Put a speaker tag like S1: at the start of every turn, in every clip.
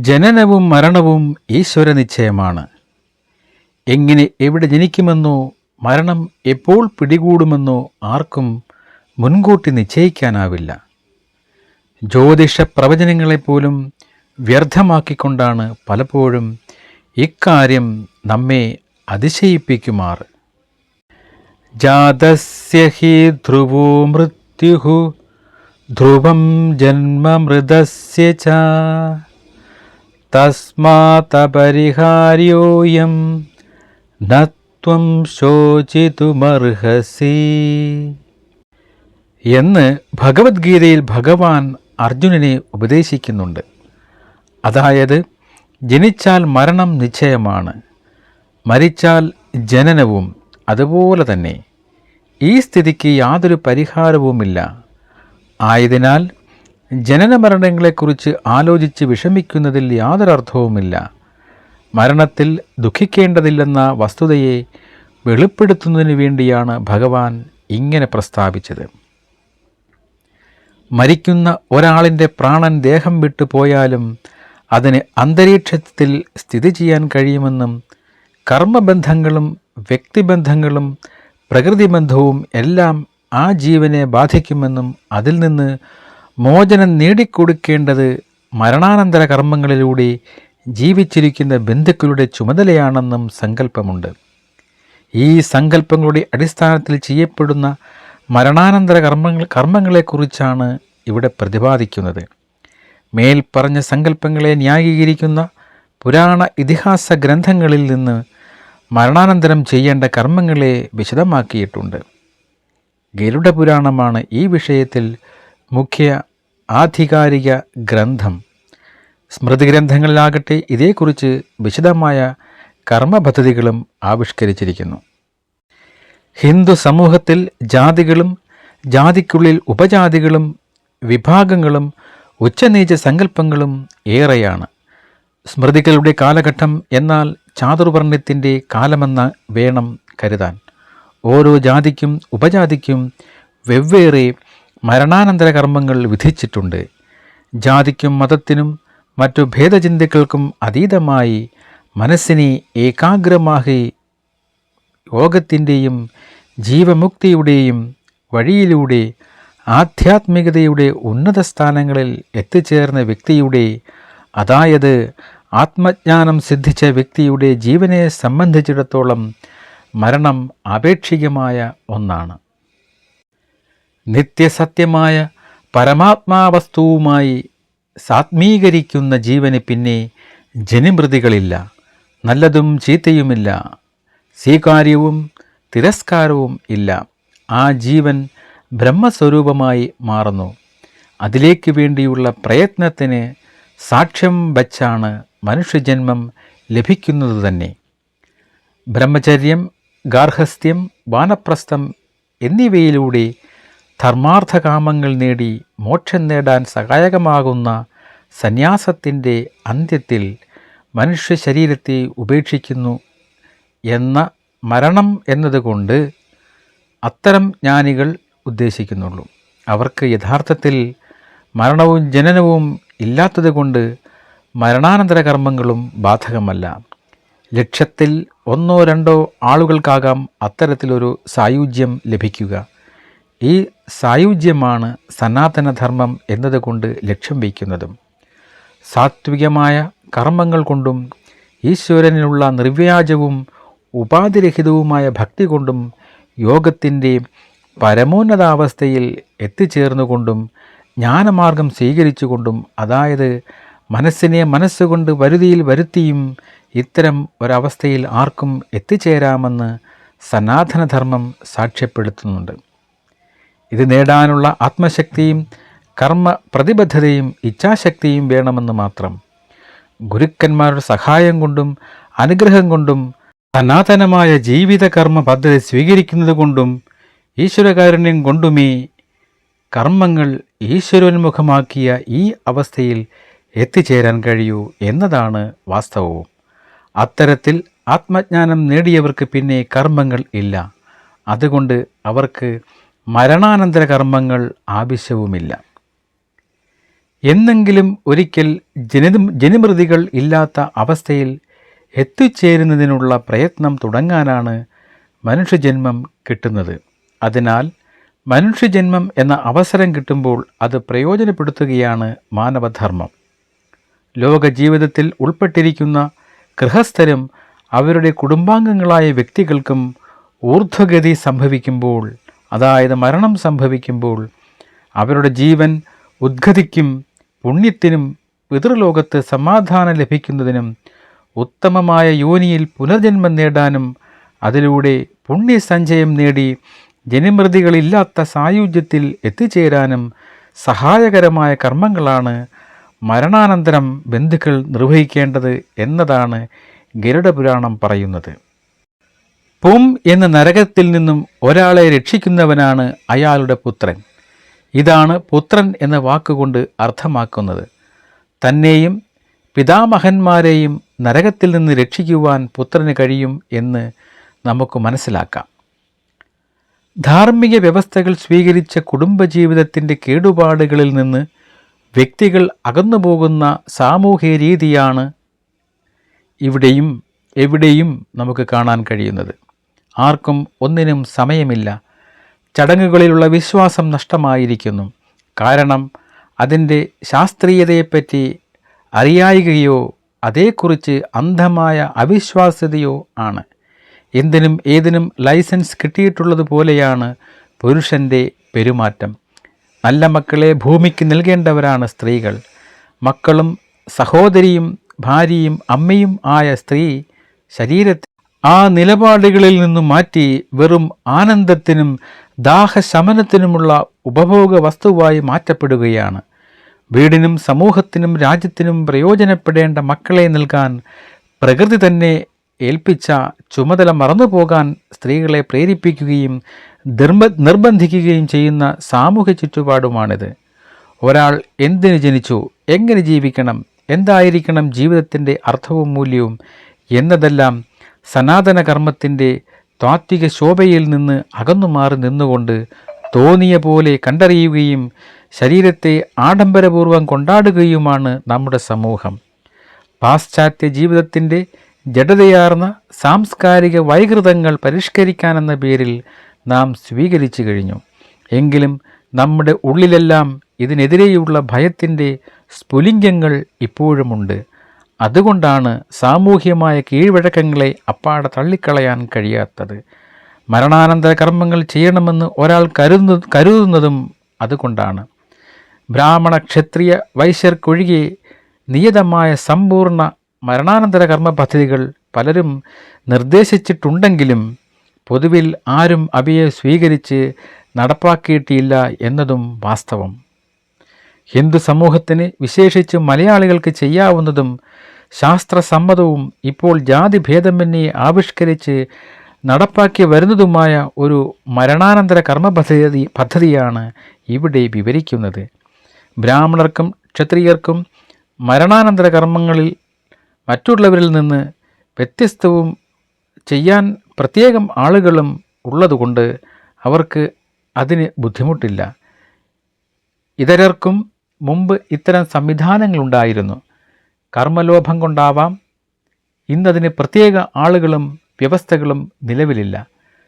S1: ജനനവും മരണവും ഈശ്വര നിശ്ചയമാണ്. എങ്ങനെ എവിടെ ജനിക്കുമെന്നോ മരണം എപ്പോൾ പിടികൂടുമെന്നോ ആർക്കും മുൻകൂട്ടി നിശ്ചയിക്കാനാവില്ല. ജ്യോതിഷ പ്രവചനങ്ങളെപ്പോലും വ്യർത്ഥമാക്കിക്കൊണ്ടാണ് പലപ്പോഴും ഇക്കാര്യം നമ്മെ അതിശയിപ്പിക്കുമാർ. ജാതസ്യ ഹി ധ്രുവോ മൃത്യുഹു ധ്രുവം ജന്മമൃതസ്യ ച. തസ്മാതപരിഹാര്യോയം നത്വം ശോചിതുമർഹസി എന്ന് ഭഗവത്ഗീതയിൽ ഭഗവാൻ അർജുനനെ ഉപദേശിക്കുന്നുണ്ട്. അതായത് ജനിച്ചാൽ മരണം നിശ്ചയമാണ് മരിച്ചാൽ ജനനവും അതുപോലെ തന്നെ. ഈ സ്ഥിതിക്ക് യാതൊരു പരിഹാരവുമില്ല. ആയതിനാൽ ജനന മരണങ്ങളെക്കുറിച്ച് ആലോചിച്ച് വിഷമിക്കുന്നതിൽ യാതൊരർത്ഥവുമില്ല. മരണത്തിൽ ദുഃഖിക്കേണ്ടതില്ലെന്ന വസ്തുതയെ വെളിപ്പെടുത്തുന്നതിന് വേണ്ടിയാണ് ഭഗവാൻ ഇങ്ങനെ പ്രസ്താവിച്ചത്. മരിക്കുന്ന ഒരാളിന്റെ പ്രാണൻ ദേഹം വിട്ടു പോയാലും അതിന് അന്തരീക്ഷത്തിൽ സ്ഥിതി ചെയ്യാൻ കഴിയുമെന്നും കർമ്മബന്ധങ്ങളും വ്യക്തിബന്ധങ്ങളും പ്രകൃതിബന്ധവും എല്ലാം ആ ജീവനെ ബാധിക്കുമെന്നും അതിൽ നിന്ന് മോചനം നേടിക്കൊടുക്കേണ്ടത് മരണാനന്തര കർമ്മങ്ങളിലൂടെ ജീവിച്ചിരിക്കുന്ന ബന്ധുക്കളുടെ ചുമതലയാണെന്നും സങ്കല്പമുണ്ട്. ഈ സങ്കല്പങ്ങളുടെ അടിസ്ഥാനത്തിൽ ചെയ്യപ്പെടുന്ന മരണാനന്തര കർമ്മങ്ങൾ കർമ്മങ്ങളെക്കുറിച്ചാണ് ഇവിടെ പ്രതിപാദിക്കുന്നത്. മേൽ പറഞ്ഞ സങ്കല്പങ്ങളെ ന്യായീകരിക്കുന്ന പുരാണ ഇതിഹാസ ഗ്രന്ഥങ്ങളിൽ നിന്ന് മരണാനന്തരം ചെയ്യേണ്ട കർമ്മങ്ങളെ വിശദമാക്കിയിട്ടുണ്ട്. ഗരുഡപുരാണമാണ് ഈ വിഷയത്തിൽ മുഖ്യ ആധികാരിക ഗ്രന്ഥം. സ്മൃതിഗ്രന്ഥങ്ങളിലാകട്ടെ ഇതേക്കുറിച്ച് വിശദമായ കർമ്മപദ്ധതികളും ആവിഷ്കരിച്ചിരിക്കുന്നു. ഹിന്ദു സമൂഹത്തിൽ ജാതികളും ജാതിക്കുള്ളിൽ ഉപജാതികളും വിഭാഗങ്ങളും ഉച്ചനീച സങ്കല്പങ്ങളും ഏറെയാണ്. സ്മൃതികളുടെ കാലഘട്ടം എന്നാൽ ചാതുർവർണത്തിന്റെ കാലമെന്ന വേണം കരുതാൻ. ഓരോ ജാതിക്കും ഉപജാതിക്കും വെവ്വേറെ മരണാനന്തര കർമ്മങ്ങൾ വിധിച്ചിട്ടുണ്ട്. ജാതിക്കും മതത്തിനും മറ്റു ഭേദചിന്തകൾക്കും അതീതമായി മനസ്സിനെ ഏകാഗ്രമാക്കി യോഗത്തിന്റെയും ജീവമുക്തിയുടെയും വഴിയിലൂടെ ആധ്യാത്മികതയുടെ ഉന്നത സ്ഥാനങ്ങളിൽ എത്തിച്ചേർന്ന വ്യക്തിയുടെ അതായത് ആത്മജ്ഞാനം സിദ്ധിച്ച വ്യക്തിയുടെ ജീവനെ സംബന്ധിച്ചിടത്തോളം മരണം ആപേക്ഷികമായ ഒന്നാണ്. നിത്യസത്യമായ പരമാത്മാവസ്തുവുമായി സാത്മീകരിക്കുന്ന ജീവന് പിന്നെ ജനിമൃതികളില്ല. നല്ലതും ചീത്തയുമില്ല. സ്വീകാര്യവും തിരസ്കാരവും ഇല്ല. ആ ജീവൻ ബ്രഹ്മസ്വരൂപമായി മാറുന്നു. അതിലേക്ക് വേണ്ടിയുള്ള പ്രയത്നത്തിന് സാക്ഷ്യം വച്ചാണ് മനുഷ്യജന്മം ലഭിക്കുന്നത് തന്നെ ബ്രഹ്മചര്യം ഗാർഹസ്ഥ്യം വാനപ്രസ്ഥം എന്നിവയിലൂടെ ധർമാർത്ഥകാമങ്ങൾ നേടി മോക്ഷം നേടാൻ സഹായകമാകുന്ന സന്യാസത്തിന്റെ അന്ത്യത്തിൽ മനുഷ്യ ശരീരത്തെ ഉപേക്ഷിക്കുന്നു എന്ന മരണം എന്നതുകൊണ്ട് അത്തരം ജ്ഞാനികൾ ഉദ്ദേശിക്കുന്നുള്ളൂ. അവർക്ക് യഥാർത്ഥത്തിൽ മരണവും ജനനവും ഇല്ലാത്തതുകൊണ്ട് മരണാനന്തര കർമ്മങ്ങളും ബാധകമല്ല. ലക്ഷ്യത്തിൽ ഒന്നോ രണ്ടോ ആളുകൾക്കാകാം അത്തരത്തിലൊരു സായുജ്യം ലഭിക്കുക. ഈ സായുജ്യമാണ് സനാതനധർമ്മം എന്നതുകൊണ്ട് ലക്ഷ്യം വയ്ക്കുന്നതും. സാത്വികമായ കർമ്മങ്ങൾ കൊണ്ടും ഈശ്വരനിലുള്ള നിർവ്യാജവും ഉപാധിരഹിതവുമായ ഭക്തി കൊണ്ടും യോഗത്തിന്റെ പരമോന്നതാവസ്ഥയിൽ എത്തിച്ചേർന്നുകൊണ്ടും ജ്ഞാനമാർഗം സ്വീകരിച്ചുകൊണ്ടും അതായത് മനസ്സിനെ മനസ്സുകൊണ്ട് വരുതിയിൽ വരുത്തിയും ഇത്തരം ഒരവസ്ഥയിൽ ആർക്കും എത്തിച്ചേരാമെന്ന് സനാതനധർമ്മം സാക്ഷ്യപ്പെടുത്തുന്നുണ്ട്. ഇത് നേടാനുള്ള ആത്മശക്തിയും കർമ്മ പ്രതിബദ്ധതയും ഇച്ഛാശക്തിയും വേണമെന്ന് മാത്രം. ഗുരുക്കന്മാരുടെ സഹായം കൊണ്ടും അനുഗ്രഹം കൊണ്ടും സനാതനമായ ജീവിതകർമ്മ പദ്ധതി സ്വീകരിക്കുന്നത് കൊണ്ടും ഈശ്വരകാരുണ്യം കൊണ്ടുമേ കർമ്മങ്ങൾ ഈശ്വരോന്മുഖമാക്കിയ ഈ അവസ്ഥയിൽ എത്തിച്ചേരാൻ കഴിയൂ എന്നതാണ് വാസ്തവവും. അത്തരത്തിൽ ആത്മജ്ഞാനം നേടിയവർക്ക് പിന്നെ കർമ്മങ്ങൾ ഇല്ല. അതുകൊണ്ട് അവർക്ക് മരണാനന്തര കർമ്മങ്ങൾ ആവശ്യവുമില്ല. എന്നെങ്കിലും ഒരിക്കൽ ജനിത ജനിമൃതികൾ ഇല്ലാത്ത അവസ്ഥയിൽ എത്തിച്ചേരുന്നതിനുള്ള പ്രയത്നം തുടങ്ങാനാണ് മനുഷ്യജന്മം കിട്ടുന്നത്. അതിനാൽ മനുഷ്യജന്മം എന്ന അവസരം കിട്ടുമ്പോൾ അത് പ്രയോജനപ്പെടുത്തുകയാണ് മാനവധർമ്മം. ലോക ജീവിതത്തിൽ ഉൾപ്പെട്ടിരിക്കുന്ന ഗൃഹസ്ഥരും അവരുടെ കുടുംബാംഗങ്ങളായ വ്യക്തികൾക്കും ഊർധ്വഗതി സംഭവിക്കുമ്പോൾ അതായത് മരണം സംഭവിക്കുമ്പോൾ അവരുടെ ജീവൻ ഉദ്ഗതിക്കും പുണ്യത്തിനും പിതൃലോകത്ത് സമാധാനം ലഭിക്കുന്നതിനും ഉത്തമമായ യോനിയിൽ പുനർജന്മം നേടാനും അതിലൂടെ പുണ്യസഞ്ചയം നേടി ജനിമൃതികളില്ലാത്ത സായുജ്യത്തിൽ എത്തിച്ചേരാനും സഹായകരമായ കർമ്മങ്ങളാണ് മരണാനന്തരം ബന്ധുക്കൾ നിർവഹിക്കേണ്ടത് എന്നതാണ് ഗരുഡപുരാണം പറയുന്നത്. പും എന്ന നരകത്തിൽ നിന്നും ഒരാളെ രക്ഷിക്കുന്നവനാണ് അയാളുടെ പുത്രൻ. ഇതാണ് പുത്രൻ എന്ന വാക്കുകൊണ്ട് അർത്ഥമാക്കുന്നത്. തന്നെയും പിതാമഹന്മാരെയും നരകത്തിൽ നിന്ന് രക്ഷിക്കുവാൻ പുത്രന് കഴിയും എന്ന് നമുക്ക് മനസ്സിലാക്കാം. ധാർമ്മിക വ്യവസ്ഥകൾ സ്വീകരിച്ച കുടുംബജീവിതത്തിന്റെ കേടുപാടുകളിൽ നിന്ന് വ്യക്തികൾ അകന്നുപോകുന്ന സാമൂഹ്യ രീതിയാണ് ഇവിടെയും എവിടെയും നമുക്ക് കാണാൻ കഴിയുന്നത്. ആർക്കും ഒന്നിനും സമയമില്ല. ചടങ്ങുകളിലുള്ള വിശ്വാസം നഷ്ടമായിരിക്കുന്നു. കാരണം അതിന്റെ ശാസ്ത്രീയതയെപ്പറ്റി അറിയായികയോ അതേക്കുറിച്ച് അന്ധമായ അവിശ്വാസ്യതയോ ആണ്. എന്തിനും ഏതിനും ലൈസൻസ് കിട്ടിയിട്ടുള്ളതുപോലെയാണ് പുരുഷന്റെ പെരുമാറ്റം. നല്ല മക്കളെ ഭൂമിക്ക് നൽകേണ്ടവരാണ് സ്ത്രീകൾ. മക്കളും സഹോദരിയും ഭാര്യയും അമ്മയും ആയ സ്ത്രീ ശരീരത്തെ ആ നിലപാടുകളിൽ നിന്നും മാറ്റി വെറും ആനന്ദത്തിനും ദാഹശമനത്തിനുമുള്ള ഉപഭോഗ വസ്തുവായി മാറ്റപ്പെടുകയാണ്. വീടിനും സമൂഹത്തിനും രാജ്യത്തിനും പ്രയോജനപ്പെടേണ്ട മക്കളെ നൽകാൻ പ്രകൃതി തന്നെ ഏൽപ്പിച്ച ചുമതല മറന്നുപോകാൻ സ്ത്രീകളെ പ്രേരിപ്പിക്കുകയും നിർബ നിർബന്ധിക്കുകയും ചെയ്യുന്ന സാമൂഹ്യ ചുറ്റുപാടുമാണിത്. ഒരാൾ എന്തിനു ജനിച്ചു എങ്ങനെ ജീവിക്കണം എന്തായിരിക്കണം ജീവിതത്തിന്റെ അർത്ഥവും മൂല്യവും എന്നതെല്ലാം സനാതന കർമ്മത്തിന്റെ താത്വിക ശോഭയിൽ നിന്ന് അകന്നു മാറി നിന്നുകൊണ്ട് തോന്നിയ പോലെ കണ്ടറിയുകയും ശരീരത്തെ ആഡംബരപൂർവം കൊണ്ടാടുകയുമാണ് നമ്മുടെ സമൂഹം. പാശ്ചാത്യ ജീവിതത്തിന്റെ ജഡതയാർന്ന സാംസ്കാരിക വൈകൃതങ്ങൾ പരിഷ്കരിക്കാനെന്ന പേരിൽ നാം സ്വീകരിച്ചു കഴിഞ്ഞു. എങ്കിലും നമ്മുടെ ഉള്ളിലെല്ലാം ഇതിനെതിരെയുള്ള ഭയത്തിന്റെ സ്ഫുലിംഗങ്ങൾ ഇപ്പോഴുമുണ്ട്. അതുകൊണ്ടാണ് സാമൂഹ്യമായ കീഴ്വഴക്കങ്ങളെ അപ്പാടെ തള്ളിക്കളയാൻ കഴിയാത്തത്. മരണാനന്തര കർമ്മങ്ങൾ ചെയ്യണമെന്ന് ഒരാൾ കരുതുന്ന കരുതുന്നതും അതുകൊണ്ടാണ്. ബ്രാഹ്മണ ക്ഷത്രിയ വൈശ്യർക്കൊഴികെ നിയതമായ സമ്പൂർണ മരണാനന്തര കർമ്മ പദ്ധതികൾ പലരും നിർദ്ദേശിച്ചിട്ടുണ്ടെങ്കിലും പൊതുവിൽ ആരും അവയെ സ്വീകരിച്ച് നടപ്പാക്കിയിട്ടില്ല എന്നതും വാസ്തവം. ഹിന്ദു സമൂഹത്തിന് വിശേഷിച്ച് മലയാളികൾക്ക് ചെയ്യാവുന്നതും ശാസ്ത്രസമ്മതവും ഇപ്പോൾ ജാതി ഭേദമന്യേ ആവിഷ്കരിച്ച് നടപ്പാക്കി വരുന്നതുമായ ഒരു മരണാനന്തര കർമ്മ പദ്ധതി പദ്ധതിയാണ് ഇവിടെ വിവരിക്കുന്നത്. ബ്രാഹ്മണർക്കും ക്ഷത്രിയർക്കും മരണാനന്തര കർമ്മങ്ങളിൽ മറ്റുള്ളവരിൽ നിന്ന് വ്യത്യസ്തവും ചെയ്യാൻ പ്രത്യേകം ആളുകളും ഉള്ളതുകൊണ്ട് അവർക്ക് അതിന് ബുദ്ധിമുട്ടില്ല. ഇതരർക്കും മുമ്പ് ഇത്തരം സംവിധാനങ്ങളുണ്ടായിരുന്നു. കർമ്മലോഭം കൊണ്ടാവാം. ഇന്നതിന് പ്രത്യേക ആളുകളും വ്യവസ്ഥകളും നിലവിലില്ല.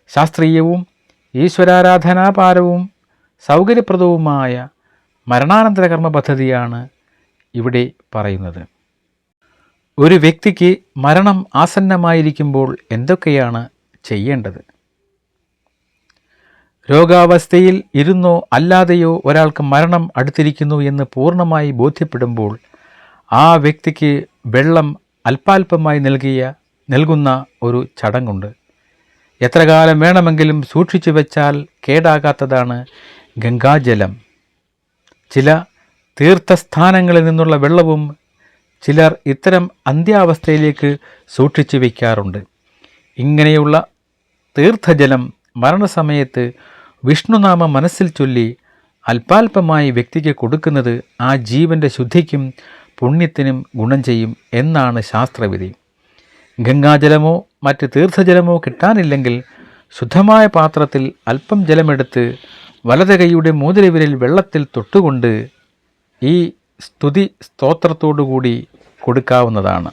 S1: ശാസ്ത്രീയവും ഈശ്വരാരാധനാപാരവും സൗകര്യപ്രദവുമായ മരണാനന്തര കർമ്മ പദ്ധതിയാണ് ഇവിടെ പറയുന്നത്. ഒരു വ്യക്തിക്ക് മരണം ആസന്നമായിരിക്കുമ്പോൾ എന്തൊക്കെയാണ് ചെയ്യേണ്ടത്? രോഗാവസ്ഥയിൽ ഇരുന്നോ അല്ലാതെയോ ഒരാൾക്ക് മരണം അടുത്തിരിക്കുന്നു എന്ന് പൂർണമായി ബോധ്യപ്പെടുമ്പോൾ ആ വ്യക്തിക്ക് വെള്ളം അല്പാൽപമായി നൽകിയ നൽകുന്ന ഒരു ചടങ്ങുണ്ട്. എത്ര കാലം വേണമെങ്കിലും സൂക്ഷിച്ചു വെച്ചാൽ കേടാകാത്തതാണ് ഗംഗാജലം. ചില തീർത്ഥസ്ഥാനങ്ങളിൽ നിന്നുള്ള വെള്ളവും ചിലർ ഇത്തരം അന്ത്യാവസ്ഥയിലേക്ക് സൂക്ഷിച്ചു വയ്ക്കാറുണ്ട്. ഇങ്ങനെയുള്ള തീർത്ഥജലം മരണസമയത്ത് വിഷ്ണുനാമ മനസ്സിൽ ചൊല്ലി അല്പാൽപമായി വ്യക്തിക്ക് കൊടുക്കുന്നത് ആ ജീവന്റെ ശുദ്ധിക്കും പുണ്യത്തിനും ഗുണം ചെയ്യും എന്നാണ് ശാസ്ത്രവിധി. ഗംഗാജലമോ മറ്റ് തീർത്ഥജലമോ കിട്ടാനില്ലെങ്കിൽ ശുദ്ധമായ പാത്രത്തിൽ അല്പം ജലമെടുത്ത് വലത് കൈയുടെ മോതിരവിരൽ വെള്ളത്തിൽ തൊട്ടുകൊണ്ട് ഈ സ്തുതി സ്തോത്രത്തോടുകൂടി കൊടുക്കാവുന്നതാണ്.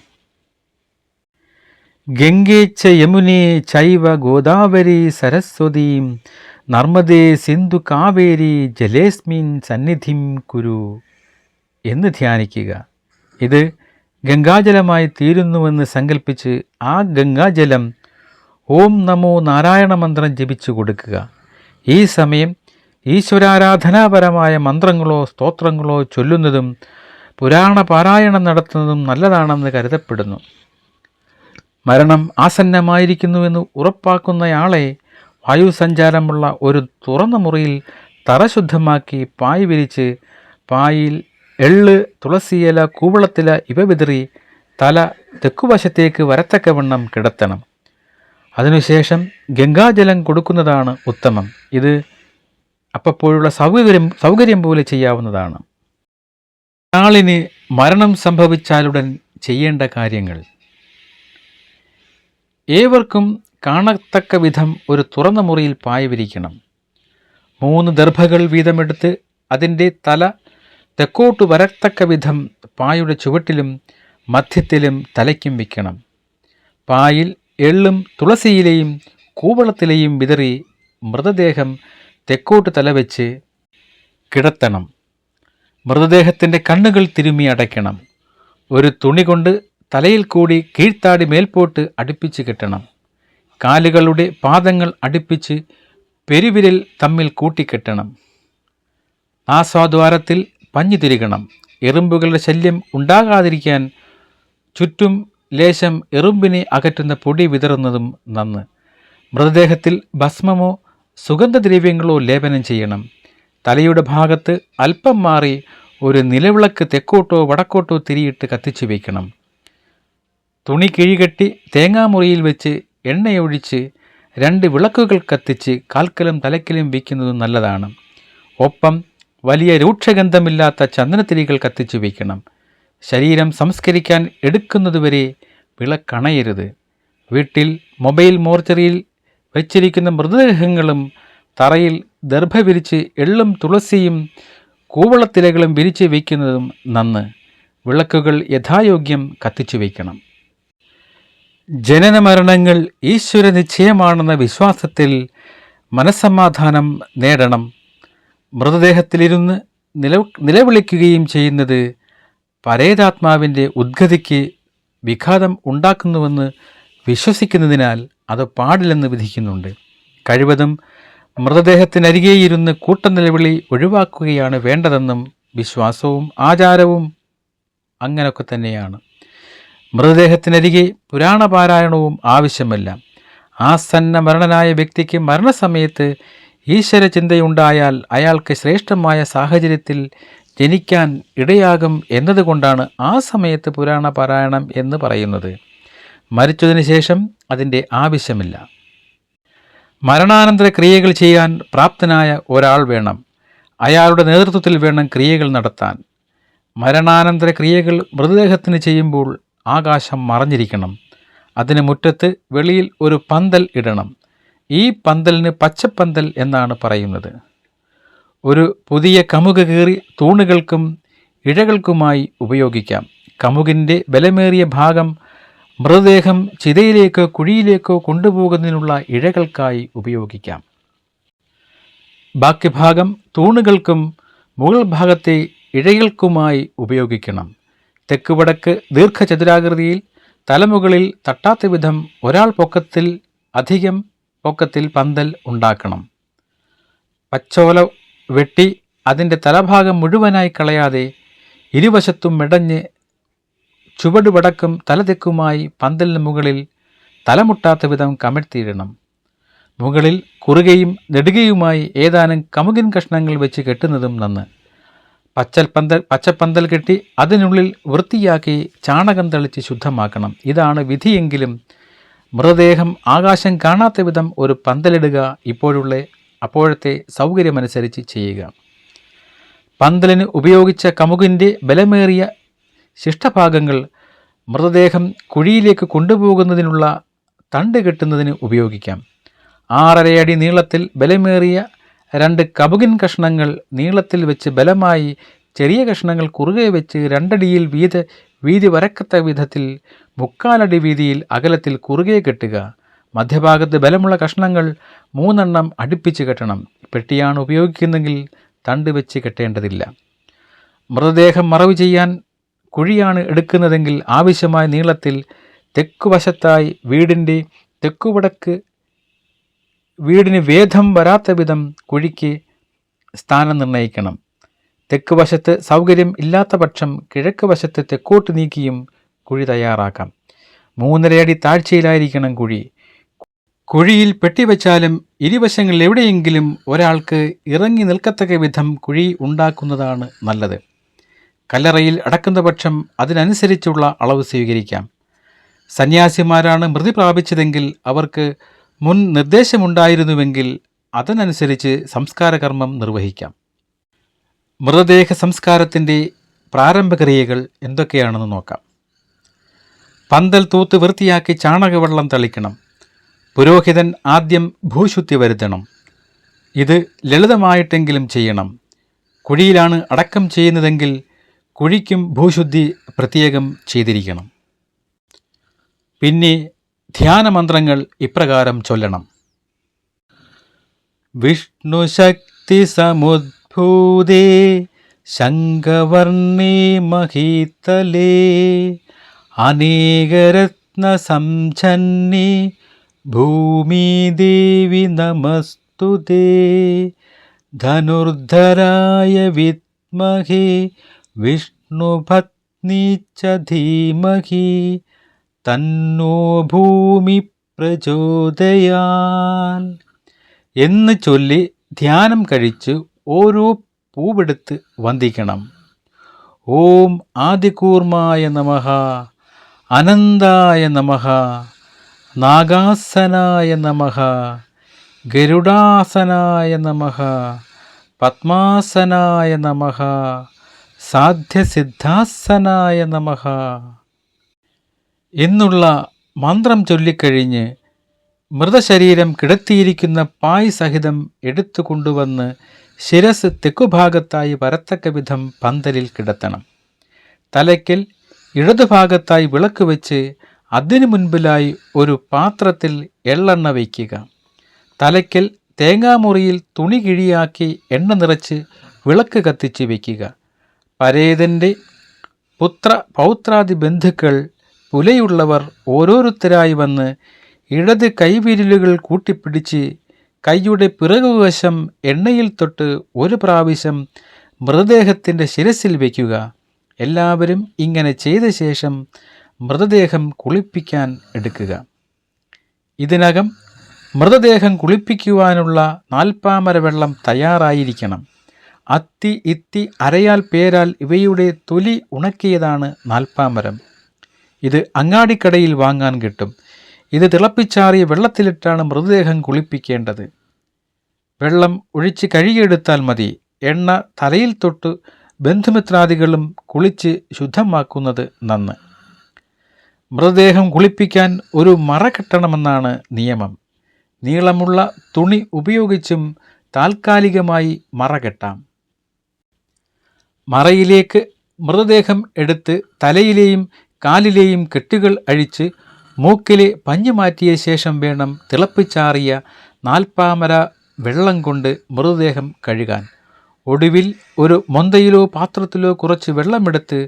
S1: ഗംഗേച്ച യമുനേ ചൈവ ഗോദാവരി സരസ്വതി നർമ്മദേ സിന്ധു കാവേരി ജലേസ്മിൻ സന്നിധിം കുരു എന്ന് ധ്യാനിക്കുക. ഇത് ഗംഗാജലമായി തീരുന്നുവെന്ന് സങ്കല്പിച്ച് ആ ഗംഗാജലം ഓം നമോ നാരായണ മന്ത്രം ജപിച്ചു കൊടുക്കുക. ഈ സമയം ഈശ്വരാരാധനാപരമായ മന്ത്രങ്ങളോ സ്തോത്രങ്ങളോ ചൊല്ലുന്നതും പുരാണ പാരായണം നടത്തുന്നതും നല്ലതാണെന്ന് കരുതപ്പെടുന്നു. മരണം ആസന്നമായിരിക്കുന്നുവെന്ന് ഉറപ്പാക്കുന്നയാളെ വായുസഞ്ചാരമുള്ള ഒരു തുറന്ന മുറിയിൽ തറ ശുദ്ധമാക്കി പായ് വിരിച്ച് പായിൽ എള്ള് തുളസിയില കൂവളത്തില ഇവ വിതറി തല തെക്കുവശത്തേക്ക് വരത്തക്കവണ്ണം കിടത്തണം. അതിനുശേഷം ഗംഗാജലം കൊടുക്കുന്നതാണ് ഉത്തമം. ഇത് അപ്പോഴുള്ള സൗകര്യം സൗകര്യം പോലെ ചെയ്യാവുന്നതാണ്. ആളിന് മരണം സംഭവിച്ചാലുടൻ ചെയ്യേണ്ട കാര്യങ്ങൾ. ഏവർക്കും കാണത്തക്ക വിധം ഒരു തുറന്ന മുറിയിൽ പായവിരിക്കണം മൂന്ന് ദർഭകൾ വീതമെടുത്ത് അതിന്റെ തല തെക്കോട്ട് വരത്തക്ക വിധം പായുടെ ചുവട്ടിലും മധ്യത്തിലും തലയ്ക്കും വയ്ക്കണം പായിൽ എള്ളും തുളസിയിലെയും കൂവളത്തിലെയും വിതറി മൃതദേഹം തെക്കോട്ട് തലവെച്ച് കിടത്തണം. മൃതദേഹത്തിന്റെ കണ്ണുകൾ തിരുമ്മി അടയ്ക്കണം. ഒരു തുണി കൊണ്ട് തലയിൽ കൂടി കീഴ്ത്താടി മേൽപോട്ട് അടുപ്പിച്ച് കെട്ടണം. കാലുകളുടെ പാദങ്ങൾ അടുപ്പിച്ച് പെരുവിരൽ തമ്മിൽ കൂട്ടിക്കെട്ടണം. ആസ്വാദ്വാരത്തിൽ പഞ്ഞു തിരികണം എറുമ്പുകളുടെ ശല്യം ഉണ്ടാകാതിരിക്കാൻ ചുറ്റും ലേശം എറുമ്പിനെ അകറ്റുന്ന പൊടി വിതറുന്നതും നന്ന്. മൃതദേഹത്തിൽ ഭസ്മമോ സുഗന്ധദ്രവ്യങ്ങളോ ലേപനം ചെയ്യണം. തലയുടെ ഭാഗത്ത് അല്പം മാറി ഒരു നിലവിളക്ക് തെക്കോട്ടോ വടക്കോട്ടോ തിരിയിട്ട് കത്തിച്ചു വയ്ക്കണം തുണി കിഴികെട്ടി തേങ്ങാമുറിയിൽ വെച്ച് എണ്ണയൊഴിച്ച് രണ്ട് വിളക്കുകൾ കത്തിച്ച് കാൽക്കലും തലക്കലും വയ്ക്കുന്നതും നല്ലതാണ്. ഒപ്പം വലിയ രൂക്ഷഗന്ധമില്ലാത്ത ചന്ദനത്തിരികൾ കത്തിച്ചു വയ്ക്കണം. ശരീരം സംസ്കരിക്കാൻ എടുക്കുന്നതുവരെ വിളക്കണയരുത്. വീട്ടിൽ മൊബൈൽ മോർച്ചറിയിൽ വച്ചിരിക്കുന്ന മൃതദേഹങ്ങളും തറയിൽ ദർഭ വിരിച്ച് എള്ളും തുളസിയും കൂവളത്തിലകളും വിരിച്ച് വയ്ക്കുന്നതും നന്ന്. വിളക്കുകൾ യഥായോഗ്യം കത്തിച്ചു വയ്ക്കണം. ജനനമരണങ്ങൾ ഈശ്വര നിശ്ചയമാണെന്ന വിശ്വാസത്തിൽ മനസ്സമാധാനം നേടണം. മൃതദേഹത്തിലിരുന്ന് നില നിലവിളിക്കുകയും ചെയ്യുന്നത് പരേതാത്മാവിന്റെ ഉദ്ഗതിക്ക് വിഘാതം ഉണ്ടാക്കുന്നുവെന്ന് വിശ്വസിക്കുന്നതിനാൽ അത് പാടില്ലെന്ന് വിധിക്കുന്നുണ്ട്. കഴിവതും മൃതദേഹത്തിനരികെയിരുന്ന് കൂട്ട നിലവിളി ഒഴിവാക്കുകയാണ് വേണ്ടതെന്നും വിശ്വാസവും ആചാരവും അങ്ങനൊക്കെ തന്നെയാണ്. മൃതദേഹത്തിനരികെ പുരാണപാരായണവും ആവശ്യമല്ല. ആസന്ന മരണനായ വ്യക്തിക്ക് മരണസമയത്ത് ഈശ്വര ചിന്തയുണ്ടായാൽ അയാൾക്ക് ശ്രേഷ്ഠമായ സാഹചര്യത്തിൽ ജനിക്കാൻ ഇടയാകും എന്നതുകൊണ്ടാണ് ആ സമയത്ത് പുരാണ പാരായണം എന്ന് പറയുന്നത്. മരിച്ചതിന് ശേഷം അതിന്റെ ആവശ്യമില്ല. മരണാനന്തര ക്രിയകൾ ചെയ്യാൻ പ്രാപ്തനായ ഒരാൾ വേണം. അയാളുടെ നേതൃത്വത്തിൽ വേണം ക്രിയകൾ നടത്താൻ. മരണാനന്തര ക്രിയകൾ മൃതദേഹത്തിന് ചെയ്യുമ്പോൾ ആകാശം മറഞ്ഞിരിക്കണം. അതിന് മുറ്റത്ത് വെളിയിൽ ഒരു പന്തൽ ഇടണം. ഈ പന്തലിന് പച്ചപ്പന്തൽ എന്നാണ് പറയുന്നത്. ഒരു പുതിയ കമുക കീറി തൂണുകൾക്കും ഇഴകൾക്കുമായി ഉപയോഗിക്കാം. കമുകിന്റെ ബലമേറിയ ഭാഗം മൃതദേഹം ചിതയിലേക്കോ കുഴിയിലേക്കോ കൊണ്ടുപോകുന്നതിനുള്ള ഇഴകൾക്കായി ഉപയോഗിക്കാം. ബാക്കി ഭാഗം തൂണുകൾക്കും മുകൾ ഭാഗത്തെ ഇഴകൾക്കുമായി ഉപയോഗിക്കണം. തെക്ക് വടക്ക് ദീർഘചതുരാകൃതിയിൽ തലമുകളിൽ തട്ടാത്ത വിധം ഒരാൾ പൊക്കത്തിൽ അധികം പൊക്കത്തിൽ പന്തൽ ഉണ്ടാക്കണം. പച്ചോല വെട്ടി അതിന്റെ തലഭാഗം മുഴുവനായി കളയാതെ ഇരുവശത്തും മെടഞ്ഞ് ചുവടുവടക്കും തലതെക്കുമായി പന്തലിന് മുകളിൽ തലമുട്ടാത്ത വിധം കമഴ്ത്തിയിടണം. മുകളിൽ കുറുകയും നെടുകയുമായി ഏതാനും കമുകിൻ കഷ്ണങ്ങൾ വെച്ച് കെട്ടുന്നതും നന്ന്. പച്ചൽ പന്തൽ പച്ചപ്പന്തൽ കെട്ടി അതിനുള്ളിൽ വൃത്തിയാക്കി ചാണകം തളിച്ച് ശുദ്ധമാക്കണം. ഇതാണ് വിധിയെങ്കിലും മൃതദേഹം ആകാശം കാണാത്ത വിധം ഒരു പന്തലിടുക ഇപ്പോഴുള്ള അപ്പോഴത്തെ സൗകര്യമനുസരിച്ച് ചെയ്യുക. പന്തലിന് ഉപയോഗിച്ച കമുകിന്റെ ബലമേറിയ ശിഷ്ടഭാഗങ്ങൾ മൃതദേഹം കുഴിയിലേക്ക് കൊണ്ടുപോകുന്നതിനുള്ള തണ്ട് കെട്ടുന്നതിന് ഉപയോഗിക്കാം. ആറരയടി നീളത്തിൽ ബലമേറിയ രണ്ട് കമുകിൻ കഷ്ണങ്ങൾ നീളത്തിൽ വെച്ച് ബലമായി ചെറിയ കഷ്ണങ്ങൾ കുറുകെ വെച്ച് രണ്ടടിയിൽ വീത വീതി വരക്കത്ത വിധത്തിൽ മുക്കാലടി വീതിയിൽ അകലത്തിൽ കുറുകെ കെട്ടുക. മധ്യഭാഗത്ത് ബലമുള്ള കഷ്ണങ്ങൾ മൂന്നെണ്ണം അടുപ്പിച്ച് കെട്ടണം. പെട്ടിയാണ് ഉപയോഗിക്കുന്നതെങ്കിൽ തണ്ട് വെച്ച് കെട്ടേണ്ടതില്ല. മൃതദേഹം മറവ് ചെയ്യാൻ കുഴിയാണ് എടുക്കുന്നതെങ്കിൽ ആവശ്യമായ നീളത്തിൽ തെക്കുവശത്തായി വീടിന്റെ തെക്കുവടക്ക് വീടിന് വേദം വരാത്ത വിധം കുഴിക്ക് സ്ഥാനം നിർണയിക്കണം. തെക്ക് വശത്ത് സൗകര്യം ഇല്ലാത്ത പക്ഷം കിഴക്ക് വശത്ത് തെക്കോട്ട് നീക്കിയും കുഴി തയ്യാറാക്കാം. മൂന്നരയടി താഴ്ചയിലായിരിക്കണം കുഴി. കുഴിയിൽ പെട്ടിവെച്ചാലും ഇരുവശങ്ങളിൽ എവിടെയെങ്കിലും ഒരാൾക്ക് ഇറങ്ങി നിൽക്കത്തക്ക വിധം കുഴി ഉണ്ടാക്കുന്നതാണ് നല്ലത്. കല്ലറയിൽ അടക്കുന്ന പക്ഷം അതിനനുസരിച്ചുള്ള അളവ് സ്വീകരിക്കാം. സന്യാസിമാരാണ് മൃതി പ്രാപിച്ചതെങ്കിൽ അവർക്ക് മുൻ നിർദ്ദേശമുണ്ടായിരുന്നുവെങ്കിൽ അതനുസരിച്ച് സംസ്കാരകർമ്മം നിർവഹിക്കാം. മൃതദേഹ സംസ്കാരത്തിന്റെ പ്രാരംഭക്രിയകൾ എന്തൊക്കെയാണെന്ന് നോക്കാം. പന്തൽ തൂത്ത് വൃത്തിയാക്കി ചാണകവെള്ളം തളിക്കണം. പുരോഹിതൻ ആദ്യം ഭൂശുദ്ധി വരുത്തണം. ഇത് ലളിതമായിട്ടെങ്കിലും ചെയ്യണം. കുഴിയിലാണ് അടക്കം ചെയ്യുന്നതെങ്കിൽ കുഴിക്കും ഭൂശുദ്ധി പ്രത്യേകം ചെയ്തിരിക്കണം. പിന്നെ ധ്യാനമന്ത്രങ്ങൾ ഇപ്രകാരം ചൊല്ലണം. വിഷ്ണു വിഷ്ണുശക്തി സമുദ്ഭൂതേ ശങ്കവർണേ മഹീതലേ അനേകരത്ന സംഛന്നി ഭൂമിദേവി നമസ്തുതേ ധനുർധരായ വിത്മഹേ വിഷ്ണുഭത്നി ച ധീമഹി തന്നോ ഭൂമി പ്രചോദയാൻ. എന്ന് ചൊല്ലി ധ്യാനം കഴിച്ച് ഓരോ പൂവെടുത്ത് വന്ദിക്കണം. ഓം ആദികൂർമായ നമഃ. അനന്തായ നമഃ നാഗാസനായ നമഃ ഗരുഡാസനായ നമഃ പത്മാസനായ നമഃ സാധ്യസിദ്ധാസനായ നമഃ. എന്നുള്ള മന്ത്രം ചൊല്ലിക്കഴിഞ്ഞ് മൃതശരീരം കിടത്തിയിരിക്കുന്ന പായ് സഹിതം എടുത്തു കൊണ്ടുവന്ന് ശിരസ് തെക്കുഭാഗത്തായി വരത്തക്ക വിധം പന്തലിൽ കിടത്തണം. തലയ്ക്കൽ ഇടതുഭാഗത്തായി വിളക്ക് വെച്ച് അതിനു മുൻപിലായി ഒരു പാത്രത്തിൽ എള്ളെണ്ണ വയ്ക്കുക. തലയ്ക്കൽ തേങ്ങാമുറിയിൽ തുണി കിഴിയാക്കി എണ്ണ നിറച്ച് വിളക്ക് കത്തിച്ച് വയ്ക്കുക. പരേതന്റെ പുത്ര പൗത്രാദി ബന്ധുക്കൾ പുലയുള്ളവർ ഓരോരുത്തരായി വന്ന് ഇടത് കൈവിരലുകൾ കൂട്ടിപ്പിടിച്ച് കൈയുടെ പിറകുവശം എണ്ണയിൽ തൊട്ട് ഒരു പ്രാവശ്യം മൃതദേഹത്തിന്റെ ശിരസിൽ വയ്ക്കുക. എല്ലാവരും ഇങ്ങനെ ചെയ്ത ശേഷം മൃതദേഹം കുളിപ്പിക്കാൻ എടുക്കുക. ഇതിനകം മൃതദേഹം കുളിപ്പിക്കുവാനുള്ള നാൽപ്പാമര വെള്ളം തയ്യാറായിരിക്കണം. അത്തി ഇത്തി അരയാൽ പേരാൽ ഇവയുടെ തൊലി ഉണക്കിയതാണ് നാൽപ്പാമരം. ഇത് അങ്ങാടിക്കടയിൽ വാങ്ങാൻ കിട്ടും. ഇത് തിളപ്പിച്ചാറിയ വെള്ളത്തിലിട്ടാണ് മൃതദേഹം കുളിപ്പിക്കേണ്ടത്. വെള്ളം ഒഴിച്ച് കഴുകിയെടുത്താൽ മതി. എണ്ണ തലയിൽ തൊട്ട് ബന്ധുമിത്രാദികളും കുളിച്ച് ശുദ്ധമാക്കുന്നത് നന്ന്. മൃതദേഹം കുളിപ്പിക്കാൻ ഒരു മറ കെട്ടണമെന്നാണ് നിയമം. നീളമുള്ള തുണി ഉപയോഗിച്ചും താൽക്കാലികമായി മറ കെട്ടാം. മറയിലേക്ക് മൃതദേഹം എടുത്ത് തലയിലെയും കാലിലെയും കെട്ടുകൾ അഴിച്ച് മൂക്കിലെ പഞ്ഞു മാറ്റിയ ശേഷം വേണം തിളപ്പിച്ചാറിയ നാൽപ്പാമര വെള്ളം കൊണ്ട് മൃതദേഹം കഴുകാൻ. ഒടുവിൽ ഒരു മൊന്തയിലോ പാത്രത്തിലോ കുറച്ച് വെള്ളമെടുത്ത്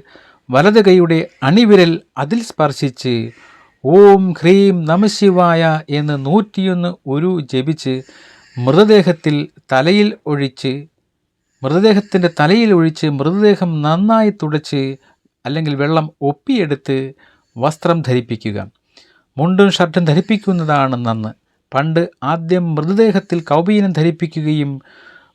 S1: വലത് കൈയുടെ അണിവിരൽ അതിൽ സ്പർശിച്ച് ഓം ഹ്രീം നമശിവായ എന്ന് നൂറ്റിയൊന്ന് ഒരു ജപിച്ച് മൃതദേഹത്തിൽ തലയിൽ ഒഴിച്ച് മൃതദേഹത്തിന്റെ തലയിൽ ഒഴിച്ച് മൃതദേഹം നന്നായി തുടച്ച് അല്ലെങ്കിൽ വെള്ളം ഒപ്പിയെടുത്ത് വസ്ത്രം ധരിപ്പിക്കുക. മുണ്ടും ഷർട്ടും ധരിപ്പിക്കുന്നതാണ് നന്ന്. പണ്ട് ആദ്യം മൃതദേഹത്തിൽ കൗപീനം ധരിപ്പിക്കുകയും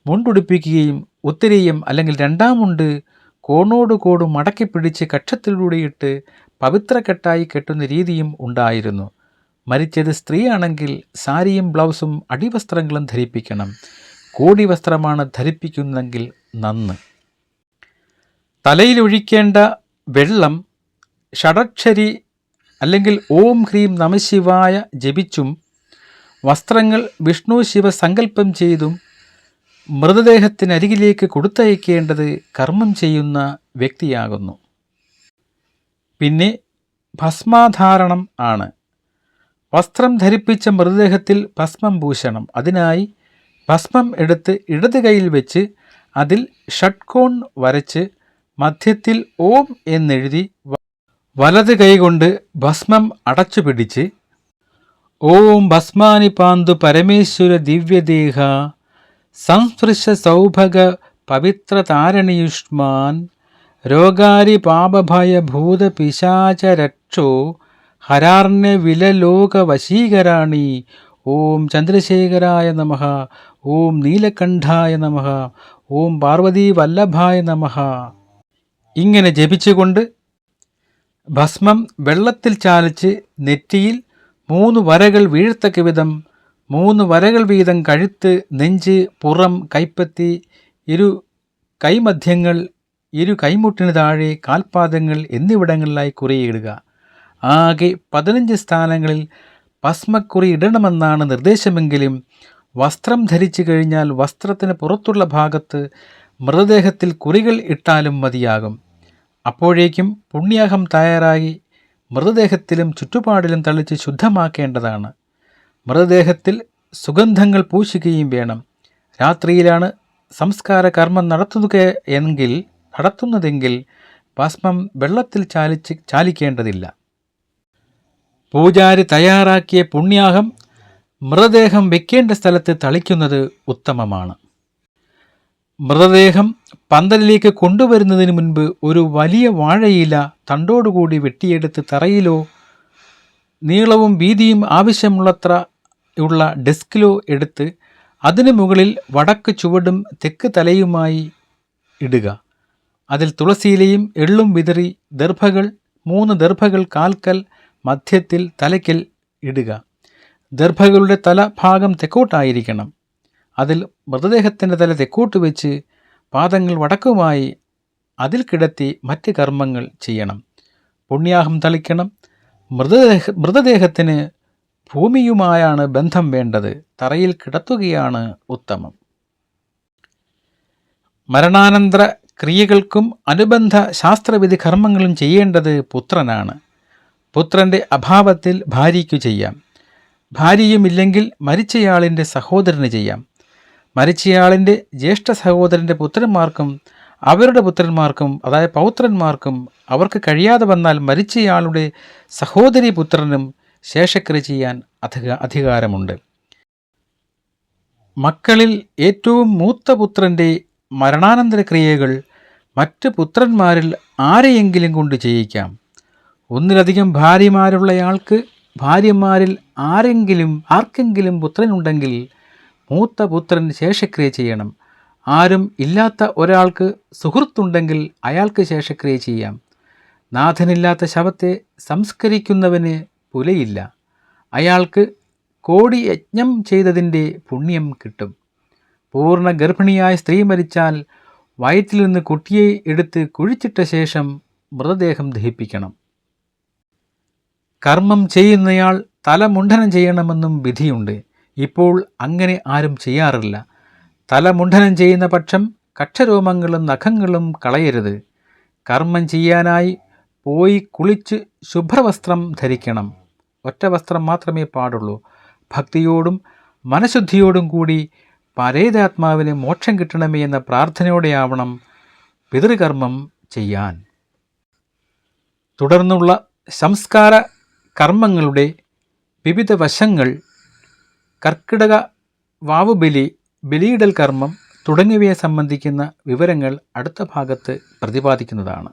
S1: മുണ്ടുടിപ്പിക്കുകയും ഉത്തരീയം അല്ലെങ്കിൽ രണ്ടാമുണ്ട് കോണോട് കോട് മടക്കി പിടിച്ച് കക്ഷത്തിലൂടെയിട്ട് പവിത്രക്കെട്ടായി കെട്ടുന്ന രീതിയും ഉണ്ടായിരുന്നു. മരിച്ചത് സ്ത്രീയാണെങ്കിൽ സാരിയും ബ്ലൗസും അടിവസ്ത്രങ്ങളും ധരിപ്പിക്കണം. കോടി വസ്ത്രമാണ് ധരിപ്പിക്കുന്നതെങ്കിൽ നന്ന്. തലയിലൊഴിക്കേണ്ട വെള്ളം ഷടക്ഷരി അല്ലെങ്കിൽ ഓം ഹ്രീം നമശിവായ ജപിച്ചും വസ്ത്രങ്ങൾ വിഷ്ണു ശിവ സങ്കല്പം ചെയ്തും മൃതദേഹത്തിനരികിലേക്ക് കൊടുത്തയക്കേണ്ടത് കർമ്മം ചെയ്യുന്ന വ്യക്തിയാകുന്നു. പിന്നെ ഭസ്മാധാരണം ആണ്. വസ്ത്രം ധരിപ്പിച്ച മൃതദേഹത്തിൽ ഭസ്മം പൂശണം. അതിനായി ഭസ്മം എടുത്ത് ഇടത് കൈയിൽ വെച്ച് അതിൽ ഷട്ട്കോൺ വരച്ച് മധ്യത്തിൽ ഓം എന്നെഴുതി വലത് കൈകൊണ്ട് ഭസ്മം അടച്ചു പിടിച്ച് ഓം ഭസ്മാനി പാന്തു പരമേശ്വര ദിവ്യദേഹ സംസ്പൃശ സൗഭഗ പവിത്ര രോഗാരി പാപഭയ ഭൂത പിശാചരക്ഷോ ഹരാർണ്യ വിലലോക വശീകരാണി ഓം ചന്ദ്രശേഖരായ നമ ഓം നീലകണ്ഠായ നമ ഓം പാർവതീ വല്ലഭായ നമ. ഇങ്ങനെ ജപിച്ചുകൊണ്ട് ഭസ്മം വെള്ളത്തിൽ ചാലിച്ച് നെറ്റിയിൽ മൂന്ന് വരകൾ വീഴ്ത്തക്ക വിധം മൂന്ന് വരകൾ വീതം കഴുത്ത് നെഞ്ച് പുറം കൈപ്പത്തി ഇരു കൈമധ്യങ്ങൾ ഇരു കൈമുട്ടിന് താഴെ കാൽപാദങ്ങൾ എന്നിവിടങ്ങളിലായി കുറിയിടുക. ആകെ പതിനഞ്ച് സ്ഥാനങ്ങളിൽ ഭസ്മക്കുറി ഇടണമെന്നാണ് നിർദ്ദേശമെങ്കിലും വസ്ത്രം ധരിച്ചു കഴിഞ്ഞാൽ വസ്ത്രത്തിന് പുറത്തുള്ള ഭാഗത്ത് മൃതദേഹത്തിൽ കുറികൾ ഇട്ടാലും മതിയാകും. അപ്പോഴേക്കും പുണ്യാഹം തയ്യാറായി മൃതദേഹത്തിലും ചുറ്റുപാടിലും തളിച്ച് ശുദ്ധമാക്കേണ്ടതാണ്. മൃതദേഹത്തിൽ സുഗന്ധങ്ങൾ പൂശുകയും വേണം. രാത്രിയിലാണ് സംസ്കാര കർമ്മം നടത്തുക എങ്കിൽ നടത്തുന്നതെങ്കിൽ ഭസ്മം വെള്ളത്തിൽ ചാലിച്ച് ചാലിക്കേണ്ടതില്ല. പൂജാരി തയ്യാറാക്കിയ പുണ്യാഹം മൃതദേഹം വെക്കേണ്ട സ്ഥലത്ത് തളിക്കുന്നത് ഉത്തമമാണ്. മൃതദേഹം പന്തലിലേക്ക് കൊണ്ടുവരുന്നതിന് മുൻപ് ഒരു വലിയ വാഴയില തണ്ടോടുകൂടി വെട്ടിയെടുത്ത് തറയിലോ നീളവും വീതിയും ആവശ്യമുള്ളത്ര ഉള്ള ഡെസ്കിലോ എടുത്ത് അതിനു മുകളിൽ വടക്ക് ചുവടും തെക്ക് തലയുമായി ഇടുക. അതിൽ തുളസിയിലയും എള്ളും വിതറി ദർഭകൾ മൂന്ന് ദർഭകൾ കാൽക്കൽ മധ്യത്തിൽ തലയ്ക്കൽ ഇടുക. ദർഭകളുടെ തല ഭാഗം തെക്കോട്ടായിരിക്കണം. അതിൽ മൃതദേഹത്തിന്റെ തല തെക്കോട്ട് വെച്ച് പാദങ്ങൾ വടക്കുമായി അതിൽ കിടത്തി മറ്റ് കർമ്മങ്ങൾ ചെയ്യണം. പുണ്യാഹം തളിക്കണം. മൃതദേഹ മൃതദേഹത്തിന് ഭൂമിയുമായാണ് ബന്ധം വേണ്ടത്. തറയിൽ കിടത്തുകയാണ് ഉത്തമം. മരണാനന്തര ക്രിയകൾക്കും അനുബന്ധ ശാസ്ത്രവിധി കർമ്മങ്ങളും ചെയ്യേണ്ടത് പുത്രനാണ്. പുത്രന്റെ അഭാവത്തിൽ ഭാര്യയ്ക്കു ചെയ്യാം. ഭാര്യയുമില്ലെങ്കിൽ മരിച്ചയാളിന്റെ സഹോദരന് ചെയ്യാം. മരിച്ചയാളിന്റെ ജ്യേഷ്ഠ സഹോദരന്റെ പുത്രന്മാർക്കും അവരുടെ പുത്രന്മാർക്കും അതായത് പൗത്രന്മാർക്കും അവർക്ക് കഴിയാതെ വന്നാൽ മരിച്ചയാളുടെ സഹോദരി പുത്രനും ശേഷക്രിയ ചെയ്യാൻ അധിക അധികാരമുണ്ട്. മക്കളിൽ ഏറ്റവും മൂത്ത പുത്രന്റെ മരണാനന്തര ക്രിയകൾ മറ്റ് പുത്രന്മാരിൽ ആരെയെങ്കിലും കൊണ്ട് ചെയ്യിക്കാം. ഒന്നിലധികം ഭാര്യമാരുള്ളയാൾക്ക് ഭാര്യമാരിൽ ആരെങ്കിലും ആർക്കെങ്കിലും പുത്രനുണ്ടെങ്കിൽ മൂത്ത പുത്രൻ ശേഷക്രിയ ചെയ്യണം. ആരും ഇല്ലാത്ത ഒരാൾക്ക് സുഹൃത്തുണ്ടെങ്കിൽ അയാൾക്ക് ശേഷക്രിയ ചെയ്യാം. നാഥനില്ലാത്ത ശവത്തെ സംസ്കരിക്കുന്നവന് പുലയില്ല. അയാൾക്ക് കോടി യജ്ഞം ചെയ്തതിന്റെ പുണ്യം കിട്ടും. പൂർണ ഗർഭിണിയായ സ്ത്രീ മരിച്ചാൽ വയറ്റിൽ നിന്ന് കുട്ടിയെ എടുത്ത് കുഴിച്ചിട്ട ശേഷം മൃതദേഹം ദഹിപ്പിക്കണം. കർമ്മം ചെയ്യുന്നയാൾ തലമുണ്ഠനം ചെയ്യണമെന്നും വിധിയുണ്ട്. ഇപ്പോൾ അങ്ങനെ ആരും ചെയ്യാറില്ല. തലമുണ്ഠനം ചെയ്യുന്ന പക്ഷം കക്ഷരോമങ്ങളും നഖങ്ങളും കളയരുത്. കർമ്മം ചെയ്യാനായി പോയി കുളിച്ച് ശുഭ്രവസ്ത്രം ധരിക്കണം. ഒറ്റ വസ്ത്രം മാത്രമേ പാടുള്ളൂ. ഭക്തിയോടും മനഃശുദ്ധിയോടും കൂടി പരേതാത്മാവിന് മോക്ഷം കിട്ടണമേ എന്ന പ്രാർത്ഥനയോടെയാവണം പിതൃകർമ്മം ചെയ്യാൻ. തുടർന്നുള്ള സംസ്കാര കർമ്മങ്ങളുടെ വിവിധ വശങ്ങൾ കർക്കിടക വാവുബലി ബലിയിടൽ കർമ്മം തുടങ്ങിയവയെ സംബന്ധിക്കുന്ന വിവരങ്ങൾ അടുത്ത ഭാഗത്ത് പ്രതിപാദിക്കുന്നതാണ്.